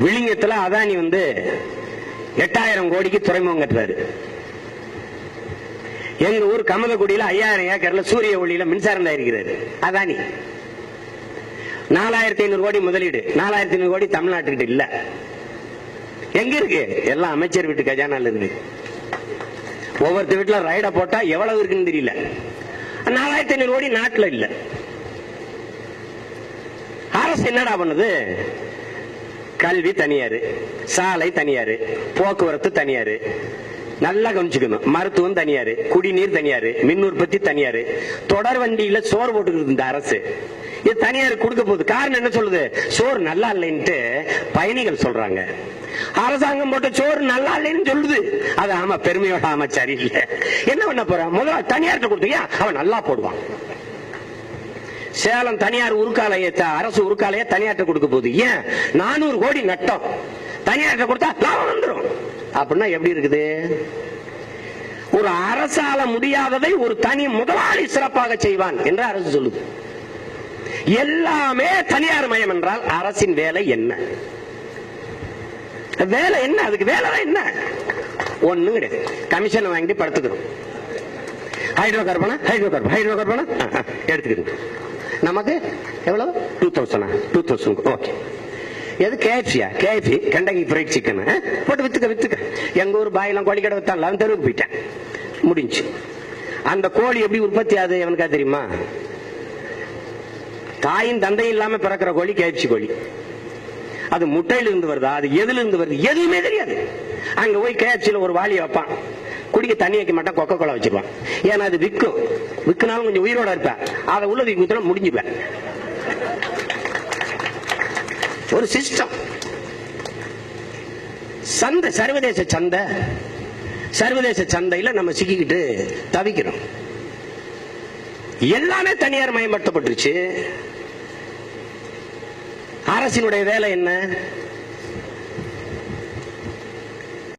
விழிங்கத்துல அதானி வந்து எட்டாயிரம் கோடிக்கு துறைமுகம் கட்டுறாரு. எங்க ஊர் கமலக்குடியில ஐயாயிரம் ஏக்கர்ல சூரிய ஒளியில மின்சாரம் தயாரிக்கிறாரு. அதானி. நாலாயிரத்தி ஐநூறு கோடி முதலீடு. நாலாயிரத்தி ஐநூறு கோடி தமிழ்நாட்டுக்கிட்ட இல்ல. எங்க இருக்கு? எல்லாம் அமைச்சர் வீட்டு கஜானால இருக்கு. ஒவ்வொருத்த வீட்டுல ரைட போட்டா எவ்வளவு இருக்குன்னு தெரியல. நாலாயிரத்தி ஐநூறு கோடி நாட்டுல இல்ல. அரசு என்னடா பண்ணுது? கல்வி தனியாரு சாலை தனியாரு போக்குவரத்து தனியாரு. நல்லா கவனிச்சுக்கணும். மருத்துவம் தனியாரு குடிநீர் தனியாரு மின் உற்பத்தி தனியாரு. தொடர் வண்டியில சோறு போட்டுக்கிறது இந்த அரசு. இது தனியார் கொடுக்க போகுது. காரணம் என்ன சொல்லுது? சோறு நல்லா இல்லைன்ட்டு பயணிகள் சொல்றாங்க. அரசாங்கம் போட்ட சோறு நல்லா இல்லைன்னு சொல்லுது. அது ஆமா பெருமையோட ஆமா சரியில்லை. என்ன பண்ண போறான்? முதல்ல தனியார்ட்ட கொடுத்தீங்க. அவன் நல்லா போடுவான். சேலம் தனியார் உருக்காலைய அரசு உருக்காலைய தனியார்ட்ட கொடுக்க போகுது. ஏன்? நானூறு கோடி நட்டம். தனியார்ட்ட கொடுத்தா லாபம் வந்துடும் அப்படின்னா எப்படி இருக்குது? ஒரு அரசால முடியாததை ஒரு தனி முதலாளி சிறப்பாக செய்வான் என்று அரசு சொல்லுது. எல்லாமே தனியார் மயம் என்றால் அரசின் வேலை என்ன? வேலை என்ன? அதுக்கு வேலை என்ன? ஒண்ணு கிடையாது. கமிஷன் வாங்கிட்டு படுத்துக்கிறோம் ஹைட்ரோ கார்பனா ஹைட்ரோ கார்பன் ஹைட்ரோ கார்பனா எடுத்துக்கிட்டு நமக்கு எவ்வளவு? Two thousand two thousand okay எது கேஎஃப்சியா கேஎஃப்சி கண்டகி ஃப்ரைட் சிக்கன் போட்டு வித்துக்க வித்துக்க. எங்க ஊர் பாயெல்லாம் கோழி கடை வித்தான் அவன் தெருவுக்கு போயிட்டேன். முடிஞ்சு. அந்த கோழி எப்படி உற்பத்தி ஆகுது எவனுக்கா தெரியுமா? தாயின் தந்தையும் இல்லாம பிறக்கிற கோழி கேஎஃப்சி கோழி. அது முட்டையில இருந்து வருதா? அது எதுல இருந்து வருது? எதுவுமே தெரியாது. அங்க போய் கேஎஃப்சில ஒரு வாளி வைப்பான். குடிக்க தண்ணி வைக்க மாட்டான் கொக்க கோலா வச்சிருவான் ஏன்னா அது விற்கும். விற்குனாலும் கொஞ்சம் உயிரோட இருப்பேன் அதை உள்ள தூக்கி ஊத்தினா முடிஞ்சுப்பேன் ஒரு சிஸ்டம் சந்தை சர்வதேச சந்தை சர்வதேச சந்தையில நம்ம சிக்கிக்கிட்டு தவிக்கிறோம். எல்லாமே தனியார் மயப்படுத்தப்பட்டுருச்சு. அரசினுடைய வேலை என்ன?